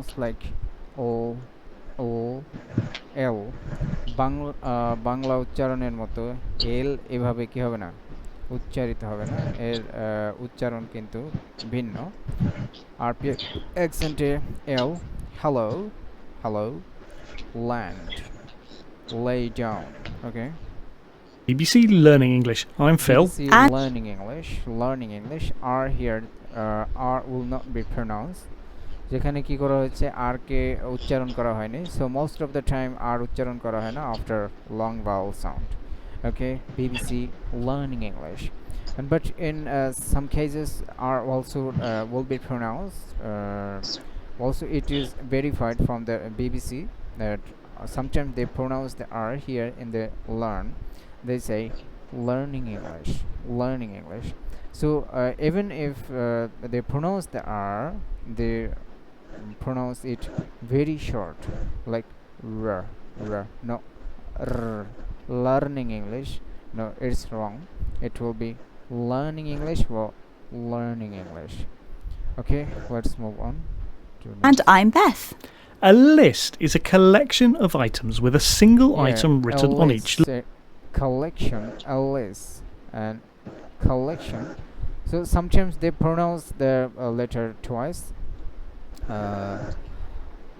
pronounced like o o l Bangla আহ, বাংলা উচ্চারণের মতো এল এভাবে কি হবে না উচ্চারিত হবে না এর আহ, উচ্চারণ কিন্তু ভিন্ন আর অ্যাকসেন্টে এল hello hello land lay down okay BBC Learning English. I'm Phil. BBC And- learning English, learning English are here uh, R will not be pronounced. যেখানে কি করা হয়েছে আরকে উচ্চারণ করা হয়নি। So most of the time R উচ্চারণ করা হয় না after long vowel sound okay BBC learning English but in some cases R also will be pronounce also it is verified from the BBC that sometime they pronounce the R here in the learn they say learning English learning English so even if they pronounce the R they pronounce it very short like r r no r learning english no it's wrong it will be learning english or learning english okay let's move on to And. I'm Beth. A list is a collection of items with a single Yeah, item written on each. list, collection a list and collection so sometimes they pronounce the uh, letter twice uh,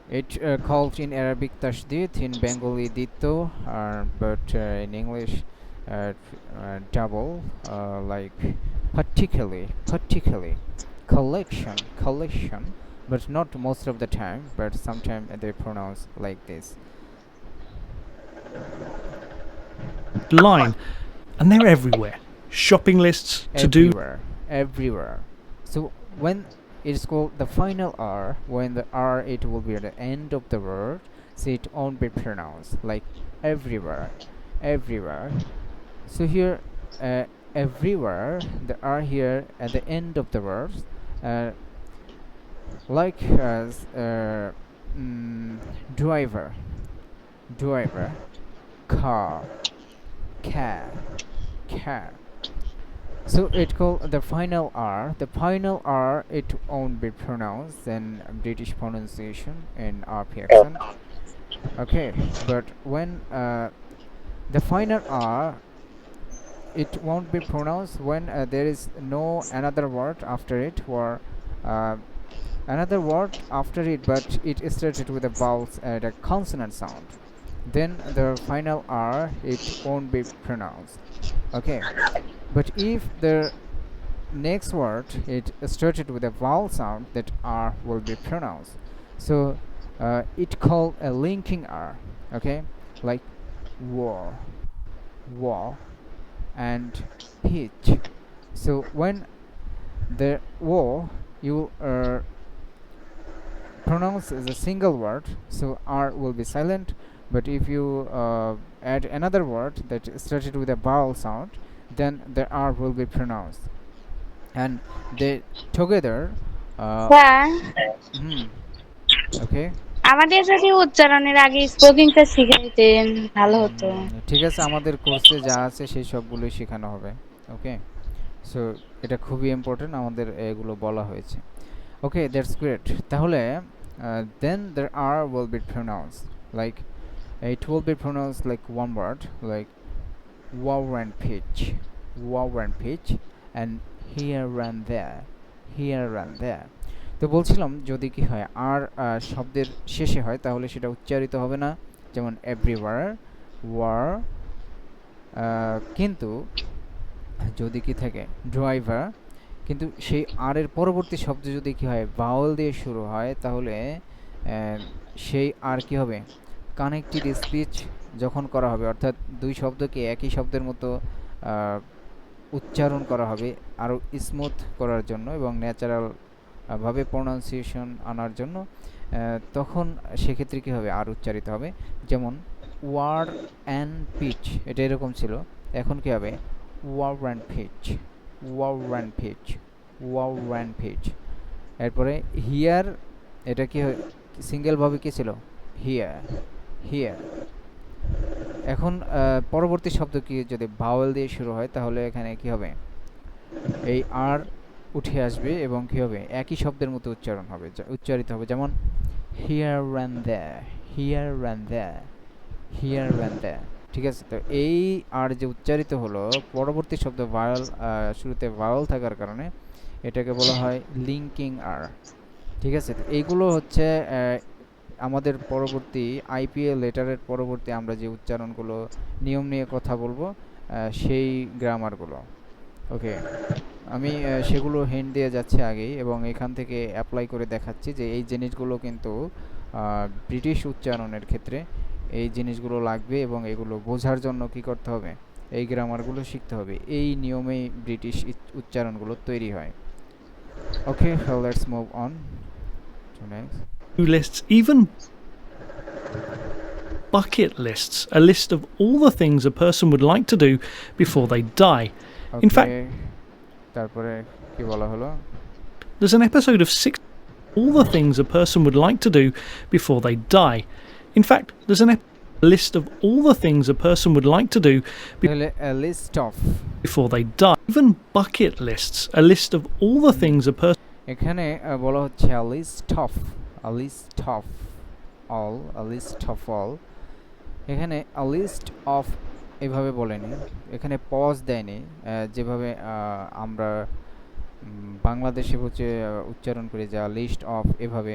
it uh, called in Arabic tashdid in Bengali dito uh, but uh, in English uh, uh, double uh, like particularly particularly collection collection but not most of the time but sometimes they pronounce like this line, and they're everywhere. Shopping lists to do. everywhere everywhere so when it's called the final r. When the r it will be at the end of the word. So it won't be pronounced. Like everywhere everywhere so here uh, everywhere the r here at the end of the word uh, like as uh, mm, driver. Driver. Car. Cat cat so it called the final R. The final R it won't be pronounced in British pronunciation in RP accent. Okay, but when uh, the final R it won't be pronounced when uh, there is no another word after it or uh, another word after it, but it is started with a vowel and a consonant sound. Then the final R it won't be pronounced. Okay, but if the next word it started with a vowel sound, that R will be pronounced. So uh, it called a linking R. Okay, like war, war, and pitch. So when the war you uh, pronounce as a single word, so R will be silent. But if you uh, add another word that started with a vowel sound, then the R will be pronounced. And they together, uh, hmm, okay. আমাদের যদি উচ্চারণের আগে স্পোকিংটা শিখাইতেন ভালো হতো। ঠিক আছে আমাদের কোর্সে যা আছে সেই সবগুলোই শেখানো হবে। ওকে সো এটা খুবই ইম্পর্টেন্ট আমাদের এগুলো বলা হয়েছে। ওকে দ্যাটস গ্রেট তাহলে then there R will be pronounce like it will be pronounce like one word like and pitch and pitch and here and there. Here and there. তো বলছিলাম, যদি কি হয়, আর শব্দের শেষে হয়, তাহলে সেটা উচ্চারিত হবে না। যেমন এভরিওয়ার ওয়ার কিন্তু যদি কি থাকে ড্রাইভার কিন্তু সেই আর এর পরবর্তী শব্দ যদি কি হয় ভাওয়াল দিয়ে শুরু হয়, তাহলে সেই আর কি হবে? কানেক্টেড স্পিচ যখন করা হবে, অর্থাৎ দুই শব্দকে একই শব্দের মতো উচ্চারণ করা হবে আরও স্মুথ করার জন্য এবং ন্যাচারাল ভাবে প্রোনাউন্সিয়েশন আনার জন্য তখন সেক্ষেত্রে কী হবে? আর উচ্চারিত হবে। যেমন ওয়ার অ্যান্ড পিচ এটা এরকম ছিল। এখন কী হবে? War and pitch war and pitch war and pitch এরপরে হিয়ার এটা কি সিঙ্গেলভাবে কী ছিল? হিয়ার হিয়ার এখন পরবর্তী শব্দ কি যদি ভাওয়েল দিয়ে শুরু হয়, তাহলে এখানে কি হবে? এই আর উঠে আসবে এবং কি হবে? একই শব্দের মতো উচ্চারণ হবে উচ্চারিত হবে। যেমন here and there here and there here and there ঠিক আছে? তো এই আর যে উচ্চারিত হলো, পরবর্তী শব্দ ভায়াল শুরুতে ভায়াল থাকার কারণে এটাকে বলা হয় লিঙ্কিং আর ঠিক আছে? এইগুলো হচ্ছে আমাদের পরবর্তী আইপিএল লেটারের পরবর্তী আমরা যে উচ্চারণগুলো, নিয়ম নিয়ে কথা বলব সেই গ্রামারগুলো ওকে আমি সেগুলো হেন্ড দিয়ে যাচ্ছি আগেই এবং এখান থেকে অ্যাপ্লাই করে দেখাচ্ছি যে এই জিনিসগুলো কিন্তু ব্রিটিশ উচ্চারণের ক্ষেত্রে এই জিনিসগুলো লাগবে এবং এগুলো বোঝার জন্য কি করতে হবে? এই গ্রামারগুলো শিখতে হবে। এই নিয়মেই ব্রিটিশ উচ্চারণগুলো তৈরি হয়। Okay let's move on lists, even bucket lists, a list of all the things a person would like to do before they die. In fact- Okay, তারপরে কি বলা হলো There's an episode of six all the things a person would like to do before they die. In fact, there's an ep- list of all the things a person would like to do be- তাহলে list of before they die. Even bucket lists, a list of all the things a person এখানে আহ, বলা হচ্ছে a list of a list of all, a list of all. এখানে a list of এভাবে বলেনি এখানে pause দেয়নি যেভাবে আমরা বাংলাদেশে হচ্ছে উচ্চারণ করি যা লিস্ট অফ এভাবে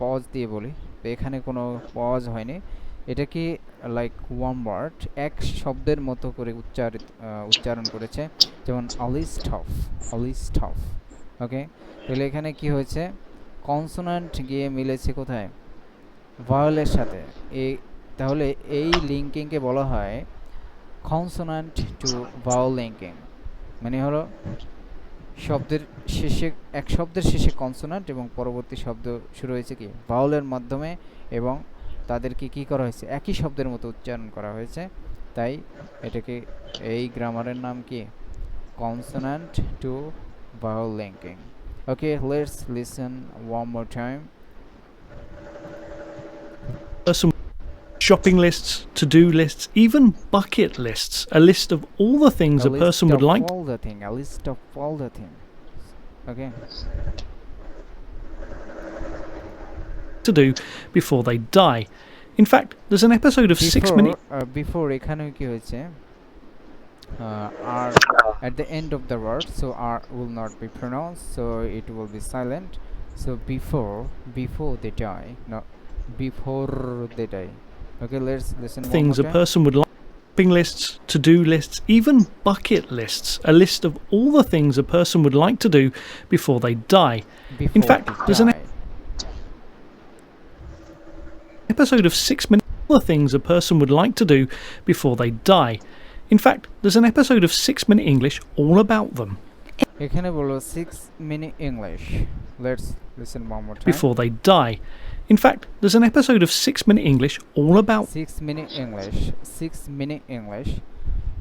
পজ দিয়ে বলি। তো এখানে কোনো পজ হয়নি। এটা কি লাইক ওয়ান ওয়ার্ড এক শব্দের মতো করে উচ্চারিত উচ্চারণ করেছে। যেমন a list of list of okay তাহলে এখানে কি হয়েছে? কনসোনান্ট গিয়ে মিলেছে কোথায়? ভাওয়েলের সাথে। এই তাহলে এই লিঙ্কিংকে বলা হয় কনসোনান্ট টু ভাওয়েল লিঙ্কিং। মানে হলো শব্দের শেষে, এক শব্দের শেষে কনসোনান্ট এবং পরবর্তী শব্দ শুরু হয়েছে কি? ভাওয়েলের মাধ্যমে এবং তাদেরকে কি করা হয়েছে? একই শব্দের মতো উচ্চারণ করা হয়েছে। তাই এটাকে, এই গ্রামারের নাম কি? Consonant to vowel linking. Okay, let's listen one more time. person shopping lists, to-do lists, even bucket lists, a list of all the things a, list person would of like all the thing, a list of all the things. Okay. to do before they die. In fact, there's an episode of Six Before, Minute uh, before এখানে কি হয়েছে uh, R at the end of the word, so R will not be pronounced, so it will be silent. So before, before they die, no, before they die. Okay, let's listen. things a person would like. Lists, to-do lists, even bucket lists, a list of all the things a person would like to do before they die. Before fact, they there's an. Episode of Six Minute, all the things a person would like to do before they die. In fact, there's an episode of Six Minute English all about them এখানে বলো six minute English let's listen one more time before they die. In fact, there's an episode of Six Minute English all about six minute English six minute English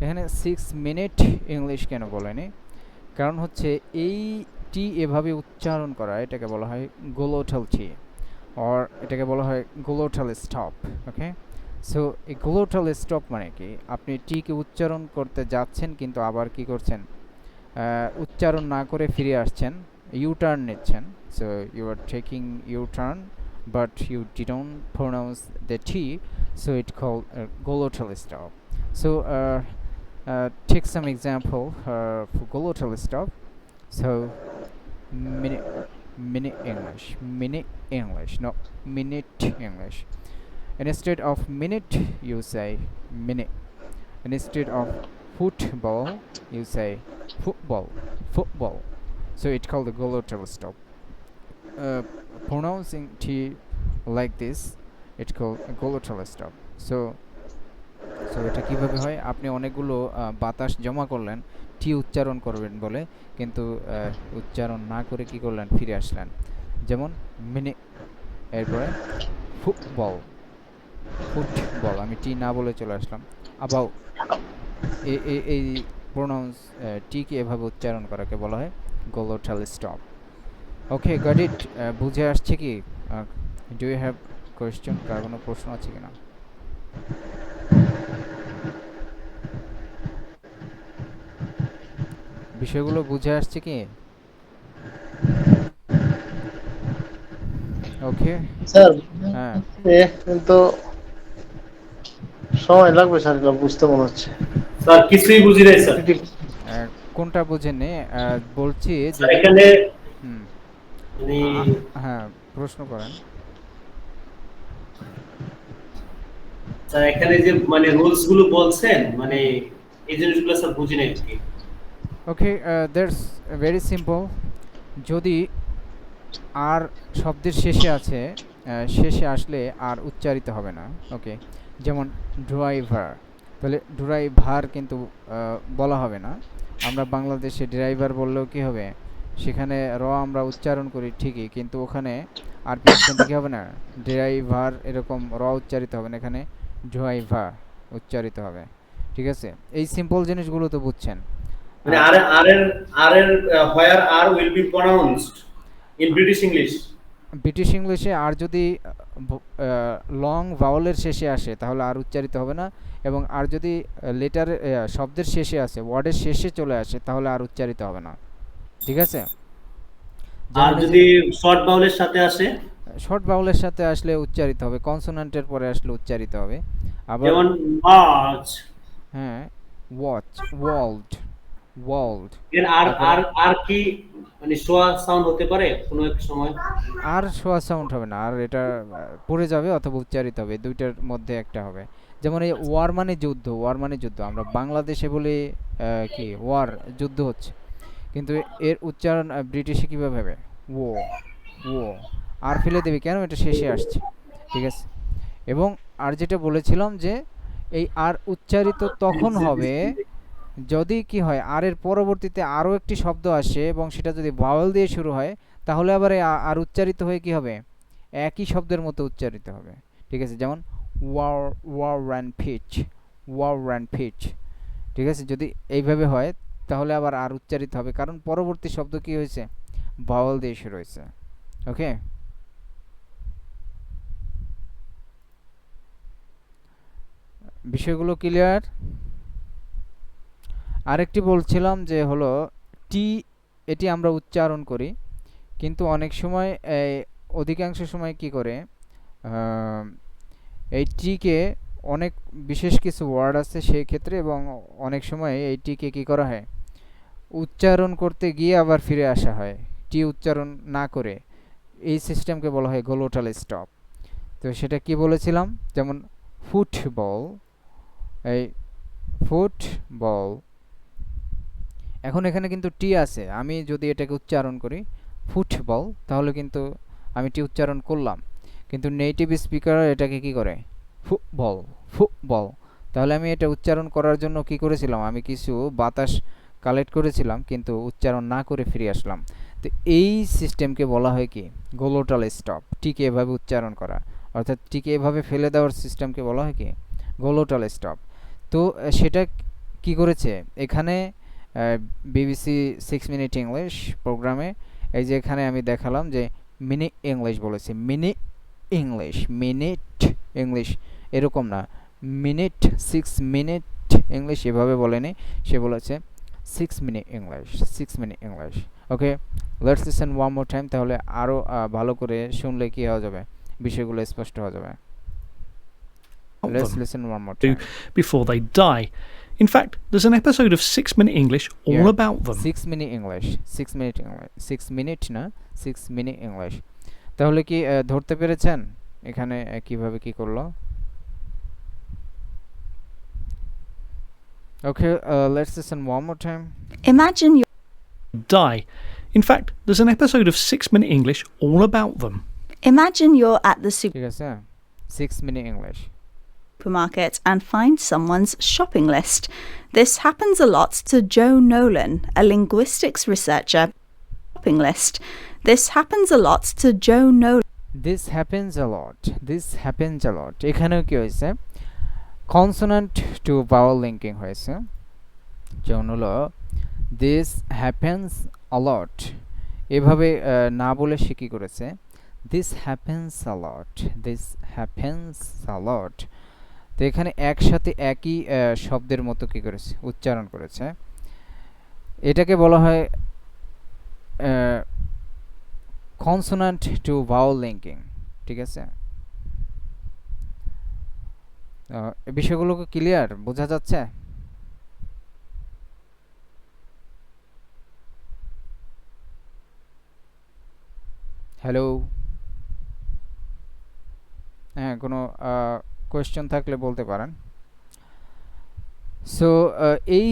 এখানে six minute English কেন বলেনি কারণ হচ্ছে এই টি এভাবে উচ্চারণ করা এটাকে বলা হয় গোলোটাল টি অর এটাকে বলা হয় গোলোটাল স্টপ ওকে সো এই গ্লোটাল স্টপ মানে কি? আপনি টিকে উচ্চারণ করতে যাচ্ছেন, কিন্তু আবার কি করছেন? উচ্চারণ না করে ফিরে আসছেন ইউ টার্ন নিচ্ছেন so you are taking U turn but you d didn't pronounce the T so it call glottal stop so ঠিক some example glottal stop so mini mini English mini English ন minute English Instead of minute, you say minute. Instead of football, you say football, football. So it called the glotal stop. Uh, pronouncing T like this, it's called a glotal stop. So, so এটা কীভাবে হয় আপনি অনেকগুলো বাতাস জমা করলেন টি উচ্চারণ করবেন বলে কিন্তু উচ্চারণ না করে কি করলেন ফিরে আসলেন যেমন মিনি এরপরে ফুটবল ফুটবল আমি টি না বলে চলে আসলাম। আবাউ এই প্রোনাউন্স টিকে এভাবে উচ্চারণ করাকে বলা হয় glottal stop okay got it বুঝে আসছে কি? ডু ইউ হ্যাভ কোয়েশ্চেন কার কোনো প্রশ্ন আছে কিনা? বিষয়গুলো বুঝে আসছে কি? ওকে স্যার হ্যাঁ। কিন্তু সময় লাগবে স্যার এগুলো বুঝতে মনে হচ্ছে। স্যার কিছুই বুঝি নাই স্যার। আহ, কোনটা বুঝেননি বলছি যে এখানে হুম, হ্যাঁ প্রশ্ন করেন। স্যার এখানে যে মানে রুলসগুলো বলছেন মানে এই জিনিসগুলো স্যার বুঝি নাই ওকে দ্যাটস ভেরি সিম্পল যদি আর শব্দের শেষে আছে শেষে আসলে আর উচ্চারিত হবে না ওকে যেমন ড্রাইভার তাহলে ড্রাইভার কিন্তু বলা হবে না। আমরা বাংলাদেশে ড্রাইভার বললেও কি হবে? সেখানে র আমরা উচ্চারণ করি ঠিকই কিন্তু ওখানে আর পিছন কি হবে না? ড্রাইভার এরকম র উচ্চারিত হবে না এখানে ড্রাইভার উচ্চারিত হবে। ঠিক আছে? এই সিম্পল জিনিসগুলো তো বুঝছেন। মানে আর আর এর আর এর where R will be pronounced in British English British ইংলিশে আর যদি লং ভাওয়ালের শেষে আসে তাহলে আর উচ্চারিত হবে না। এবং আর যদি লেটার শব্দের শেষে আসে ওয়ার্ডের শেষে চলে আসে তাহলে আর উচ্চারিত হবে না। ঠিক আছে? আর যদি শর্ট বাউলের সাথে আসে? শর্ট বাউলের সাথে আসলে উচ্চারিত হবে কনসোনান্টের পরে আসলে উচ্চারিত হবে। আবার যেমন মাছ হ্যাঁ ওয়াচ ওয়ার্ল্ড ওয়ার্ল্ড এর আর আর আর কি মানে শোয়া সাউন্ড হতে পারে কোনো এক সময়? আর শোয়া সাউন্ড হবে না আর এটা পড়ে যাবে অথবা উচ্চারিত হবে দুইটার মধ্যে একটা হবে। যেমন এই ওয়ার মানে যুদ্ধ ওয়ার মানে যুদ্ধ আমরা বাংলাদেশে বলি কি ওয়ার যুদ্ধ হচ্ছে। কিন্তু এর উচ্চারণ ব্রিটিশে কীভাবে হবে? ও ও আর ফেলে দেবে কেন? এটা শেষে আসছে ঠিক আছে? এবং আর যেটা বলেছিলাম যে এই আর উচ্চারিত তখন হবে যদি কি হয় আর এর পরবর্তীতে আরও একটি শব্দ আসে এবং সেটা যদি ভাওয়েল দিয়ে শুরু হয়, তাহলে আবার আর উচ্চারিত হয়ে কি হবে? একই শব্দের মতো উচ্চারিত হবে। ঠিক আছে? যেমন war war and fitch war and fitch ঠিক আছে? যদি এইভাবে হয়, তাহলে আবার আর উচ্চারিত হবে। কারণ পরবর্তী শব্দ কি হয়েছে? ভাওয়েল দিয়ে শুরু হয়েছে। ওকে? বিষয়গুলো ক্লিয়ার আরেকটি বলছিলাম যে হলো টি এটি আমরা উচ্চারণ করি। কিন্তু অনেক সময় অধিকাংশ সময় কি করে? এই টিকে অনেক বিশেষ কিছু ওয়ার্ড আছে সেই ক্ষেত্রে এবং অনেক সময় এই টিকে কি করা হয়? উচ্চারণ করতে গিয়ে আবার ফিরে আসা হয়। টি উচ্চারণ না করে এই সিস্টেমকে বলা হয় গোলোটাল স্টপ তো সেটা কি বলেছিলাম? যেমন ফুটবল এই ফুটবল এখন এখানে কিন্তু টি আছে। আমি যদি এটাকে উচ্চারণ করি, ফুটবল, তাহলে কিন্তু আমি টি উচ্চারণ করলাম। কিন্তু নেটিভ স্পিকার এটাকে কি করে? Football football. তাহলে আমি এটা উচ্চারণ করার জন্য কি করেছিলাম? আমি কিছু বাতাস কালেক্ট করেছিলাম, কিন্তু উচ্চারণ না করে ফিরে আসলাম। তো এই সিস্টেমকে বলা হয় কি? Glottal stop. টিকে এভাবে উচ্চারণ করা। অর্থাৎ টিকে এভাবে ফেলে দেওয়ার সিস্টেমকে বলা হয় কি? Glottal stop. তো সেটা কি করেছে? এখানে বিবিসি সিক্স মিনিট ইংলিশ প্রোগ্রামে এই যে এখানে আমি দেখালাম যে মিনি ইংলিশ বলেছে। মিনি ইংলিশ মিনিট ইংলিশ এরকম না। মিনিট সিক্স মিনিট ইংলিশ এভাবে বলেনি। সে বলেছে six minute English six minute English okay let's listen one more time তাহলে আরও ভালো করে শুনলে কি হওয়া যাবে? বিষয়গুলো স্পষ্ট হওয়া যাবে। Them listen one more do before they die. In fact, there's an episode of Six Minute English all Yeah. about them. Six minute English six minute English six minute না সিক্স মিনিট ইংলিশ তাহলে কি আহ, ধরতে পেরেছেন এখানে আহ, কিভাবে কি করলো okay let's listen one more time Imagine you're Die. In fact, there's an episode of Six Minute English all about them. imagine you're at the ঠিক আছে six minute English Supermarket and find someone's shopping list. This happens a lot to Joe Nolan, a linguistics researcher. Shopping list. This happens a lot to Joe Nolan. This happens a lot. This happens a lot. এখানেও কি হয়েছে consonant two vowel linking হয়েছে যেমন হলো this happens a লট এভাবে না বলে সে কী করেছে this happens a lot this happens a lot তো এখানে একসাথে একই শব্দের মতো কী করেছে? উচ্চারণ করেছে। এটাকে বলা হয় কনসোনান্ট টু ভাওয়াল লিঙ্কিং ঠিক আছে? আহ, এই বিষয়গুলো ক্লিয়ার বোঝা যাচ্ছে? হ্যালো হ্যাঁ কোনো কোয়েশ্চেন থাকলে বলতে পারেন। সো এই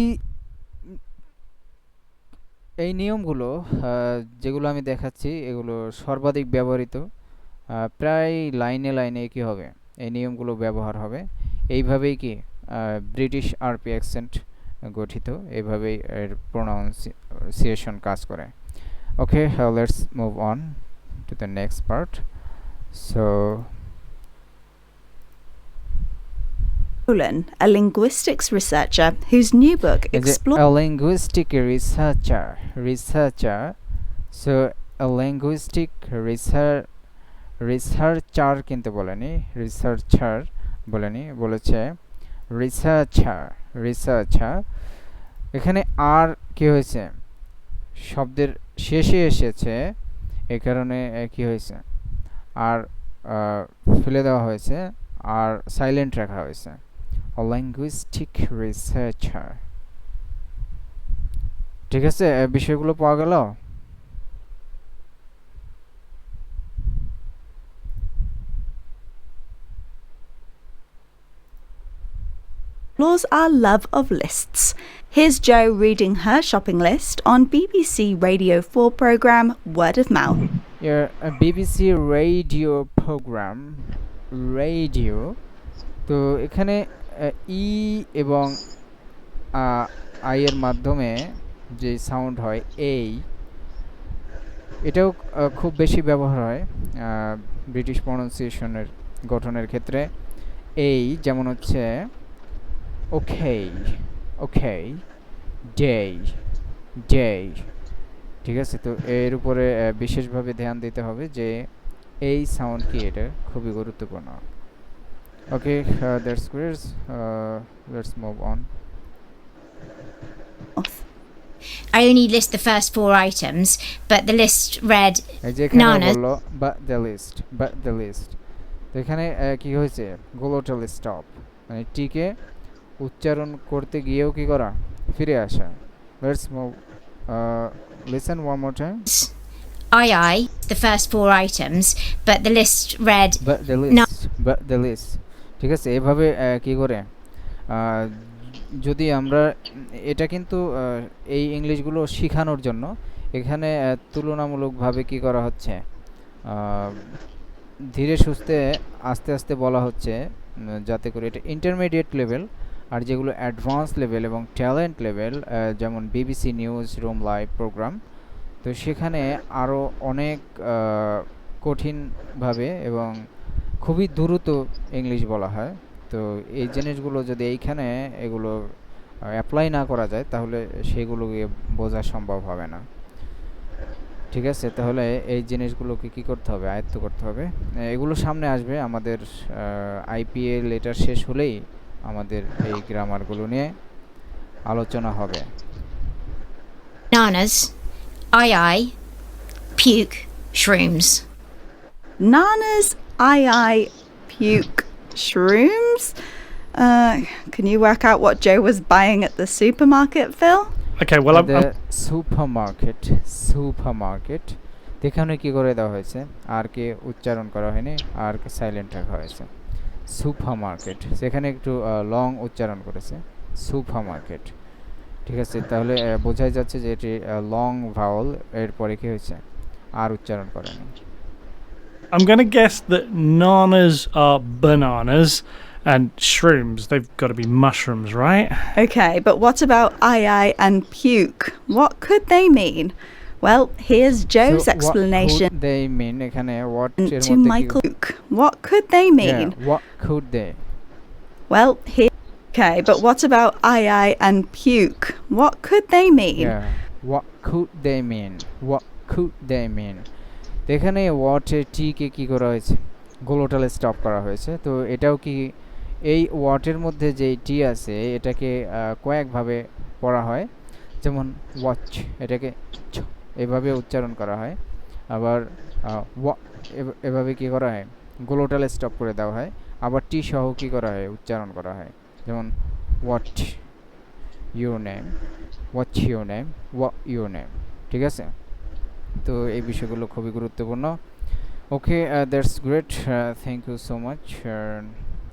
এই নিয়মগুলো যেগুলো আমি দেখাচ্ছি, এগুলো সর্বাধিক ব্যবহৃত প্রায় লাইনে লাইনে কি হবে? এই নিয়মগুলো ব্যবহার হবে। এইভাবেই কি ব্রিটিশ আরপি অ্যাকসেন্ট গঠিত, এইভাবেই এর প্রোনাউন্সিয়েশন কাজ করে। Okay let's move on to the next part so Nolan, a linguistics researcher whose new book explores a linguistic researcher researcher so a linguistic research researcher কিন্তু বলেনি রিসার্চার বলেনি বলেছে researcher researcher এখানে আর কি হয়েছে শব্দের শেষে এসেছে এই কারণে কি হয়েছে আর ফেলে দেওয়া হয়েছে আর সাইলেন্ট রাখা হয়েছে লিঙ্গুইস্টিক রিসার্চার ঠিক আছে এ, বিষয়গুলো পাওয়া গেল our love of lists. Here's Joe reading her shopping list on BBC Radio 4 programme Word of Mouth. your uh, BBC radio program radio তো এখানে ই এবং আই এর মাধ্যমে যে সাউন্ড হয়, এই, এটাও খুব বেশি ব্যবহার হয় ব্রিটিশ প্রনাউন্সিয়েশনের গঠনের ক্ষেত্রে। এই যেমন হচ্ছে ওকে ওকে ডে ডে ঠিক আছে? তো এর উপরে বিশেষভাবে ধ্যান দিতে হবে যে, এই সাউন্ড কি এটা? খুবই গুরুত্বপূর্ণ। Okay that's great let's move on I only list the first four items, but the list read এই যে এখানে Nanas. বললো বা দ্য লিস্ট বা দ্য লিস্ট তো এখানে আহ, কি হয়েছে গ্লোটাল স্টপ মানে টিকে উচ্চারণ করতে গিয়েও কি করা ফিরে আসা let's move listen one more time I I, the first four items, but the list read বা দ্য লিস্ট বা দ্য লিস্ট ঠিক আছে? এভাবে কি করে? যদি আমরা, এটা কিন্তু এই ইংলিশগুলো শেখানোর জন্য। এখানে তুলনামূলকভাবে কি করা হচ্ছে? ধীরে সুস্থে আস্তে আস্তে বলা হচ্ছে যাতে করে এটা ইন্টারমিডিয়েট লেভেল আর যেগুলো অ্যাডভান্স লেভেল এবং ট্যালেন্ট লেভেল যেমন BBC news room live programme তো সেখানে আরও অনেক কঠিনভাবে এবং খুবই দ্রুত ইংলিশ বলা হয়। তো এই জিনিসগুলো যদি এইখানে এগুলো অ্যাপ্লাই না করা যায় তাহলে সেগুলোকে বোঝা সম্ভব হবে না। ঠিক আছে তাহলে এই জিনিসগুলোকে কি করতে হবে? আয়ত্ত করতে হবে। এগুলো সামনে আসবে আমাদের আইপিএল লেটার শেষ হলেই আমাদের এই গ্রামারগুলো নিয়ে আলোচনা হবে। Nanas, I I, puke, shrooms. Nana's I I puke shrooms. Uh, can you work out what Joe was buying at the supermarket, Phil? Okay, well, I'm, market supermarket এখানে কি করে দেওয়া হয়েছে? আর কে উচ্চারণ করা হয়নি আর কে সাইলেন্ট রাখা হয়েছে। সুপার মার্কেট সেখানে একটু লং উচ্চারণ করেছে। সুপার মার্কেট ঠিক আছে? তাহলে বোঝাই যাচ্ছে যে এটি লং ভাওয়াল এরপরে কি হয়েছে? আর উচ্চারণ করেনি। I'm going to guess that nanas are bananas and shrooms, they've got to be mushrooms, right? Okay, but what about I I and puke? What could they mean? Well, here's Joe's So, explanation what could they mean এখানে what এর to মধ্যে কি Michael Puke. What could they mean? Yeah, what could they Well, here. Okay, but what about I I and puke? What could they mean? Yeah. What could they mean? What could they mean? তো এখানে watt টিকে কী করা হয়েছে? গোলোটালে stop করা হয়েছে। তো এটাও কি এই ওয়াটের মধ্যে যে টি আছে, এটাকে কয়েকভাবে পড়া হয়। যেমন ওয়াচ এটাকে এভাবে উচ্চারণ করা হয়। আবার ওয়া এভাবে কী করা হয়? গোলোটালে স্টপ করে দেওয়া হয়। আবার টি সহ কী করা হয়? উচ্চারণ করা হয়। যেমন what your name watch your name what your name ঠিক আছে? তো এই বিষয়গুলো খুবই গুরুত্বপূর্ণ। Okay that's great thank you so much